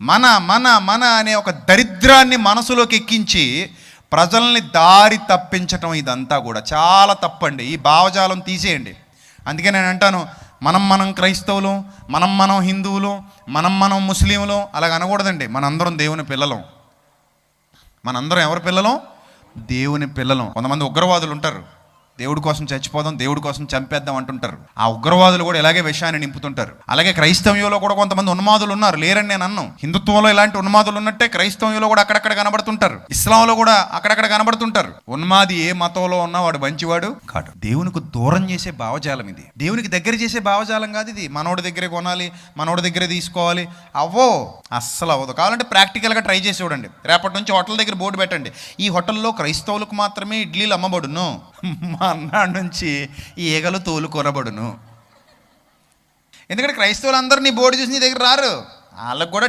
మన మన మన అనే ఒక దరిద్రాన్ని మనసులోకి ఎక్కించి ప్రజల్ని దారి తప్పించటం ఇదంతా కూడా. చాలా తప్పండి. ఈ భావజాలం తీసేయండి. అందుకే నేను అంటాను మనం మనం క్రైస్తవులు మనం మనం హిందువులు మనం మనం ముస్లింలు అలాగ అనకూడదండి. మనందరం దేవుని పిల్లలం. మనందరం ఎవరి పిల్లలం? దేవుని పిల్లలం. కొంతమంది ఉగ్రవాదులు ఉంటారు దేవుడి కోసం చచ్చిపోదాం దేవుడి కోసం చంపేద్దాం అంటుంటారు. ఆ ఉగ్రవాదులు కూడా ఇలాగే విషయాన్ని నింపుతుంటారు. అలాగే క్రైస్తవ్యంలో కూడా కొంతమంది ఉన్మాదులు ఉన్నారు లేరని నేను అన్ను. హిందుత్వంలో ఇలాంటి ఉన్మాదులు ఉన్నట్టే క్రైస్తవ్యంలో కూడా అక్కడక్కడ కనబడుతుంటారు. ఇస్లాంలో కూడా అక్కడక్కడ కనబడుతుంటారు. ఉన్మాది ఏ మతంలో ఉన్నా వాడు మంచివాడు కాడు. దేవునికి దూరం చేసే భావజాలం ఇది. దేవునికి దగ్గర చేసే భావజాలం కాదు ఇది. మనోడి దగ్గరే కొనాలి మనోడి దగ్గరే తీసుకోవాలి. అవ్వో అస్సలు అవ్వదు. కావాలంటే ప్రాక్టికల్గా ట్రై చేసి చూడండి. రేపటి నుంచి హోటల్ దగ్గర బోర్డు పెట్టండి. ఈ హోటల్లో క్రైస్తవులకు మాత్రమే ఇడ్లీలు అమ్మబడును. మా అన్నాడు నుంచి ఈ ఈగలు తోలు కొనబడును. ఎందుకంటే క్రైస్తవులు నీ బోర్డు చూసి నీ దగ్గర రారు. వాళ్ళకు కూడా